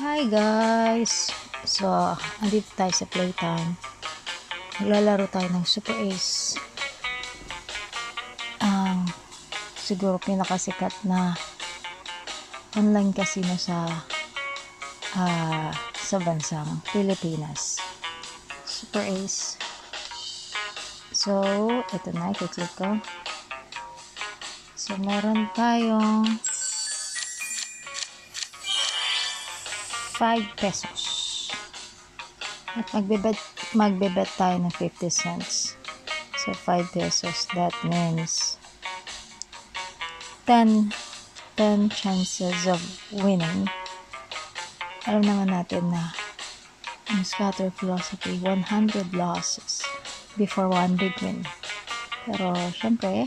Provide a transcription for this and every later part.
Hi guys! So, andito tayo sa playtime. Maglalaro tayo ng Super Ace. Ang siguro pinakasikat na online casino sa ah, sa bansang Pilipinas. Super Ace. So, ito na, i-click ko. So, meron tayong pesos. At magbebet, magbebet tayo ng 50 cents. So, 5 pesos. That means 10, 10 chances of winning. Alam naman natin na ang scatter philosophy, 100 losses before one big win. Pero, syempre,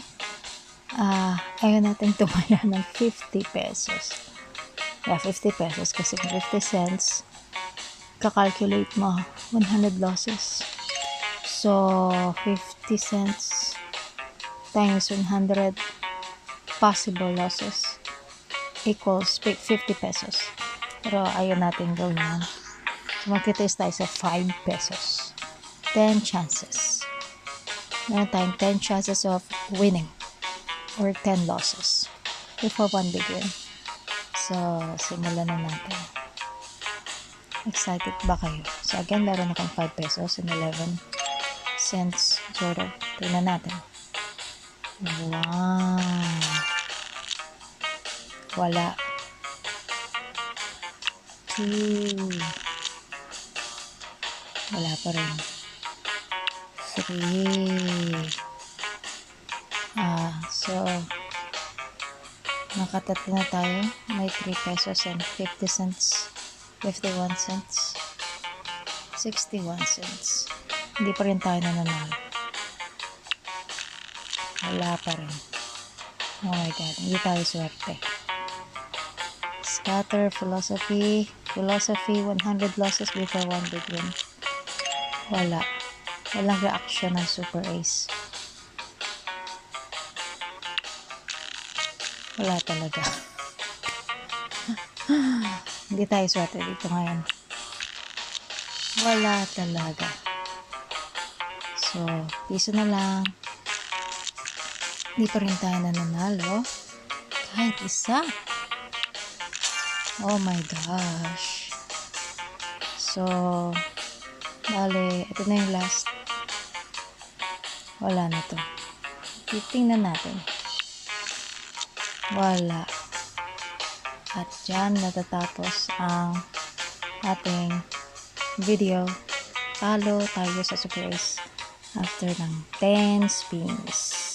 ah ayaw natin tumaya ng 50 pesos. Yeah, 50 pesos kasi kung 50 cents, kakalculate mo 100 losses. So, 50 cents times 100 possible losses equals 50 pesos. Pero ayaw natin gawin yan. So, magtitest tayo sa 5 pesos. 10 chances. Meron tayong 10 chances of winning or 10 losses before one big. So, simulan na natin. Excited ba kayo? So, again, meron akong 5 pesos and 11 cents sort of. Tingnan natin. Wow! Wala. 2 Wala pa rin. 3 nakatatlo na tayo. May 3 pesos and 50 cents. 51 cents. 61 cents. Hindi pa rin tayo nananalo. Wala pa rin. Oh my God. Hindi tayo swerte. Scatter, philosophy. Philosophy, 100 losses before one big win. Wala. Walang reaction ng Super Ace. Wala talaga. Hindi tayo swerte dito ngayon. Wala talaga. So, piso na lang. Hindi pa rin tayo nananalo. Kahit isa. Oh my gosh. So, bale, ito na yung last. Wala na to. Titingnan natin. Wala. At dyan natatapos ang ating video. Follow tayo sa Super Ace after ng 10 spins.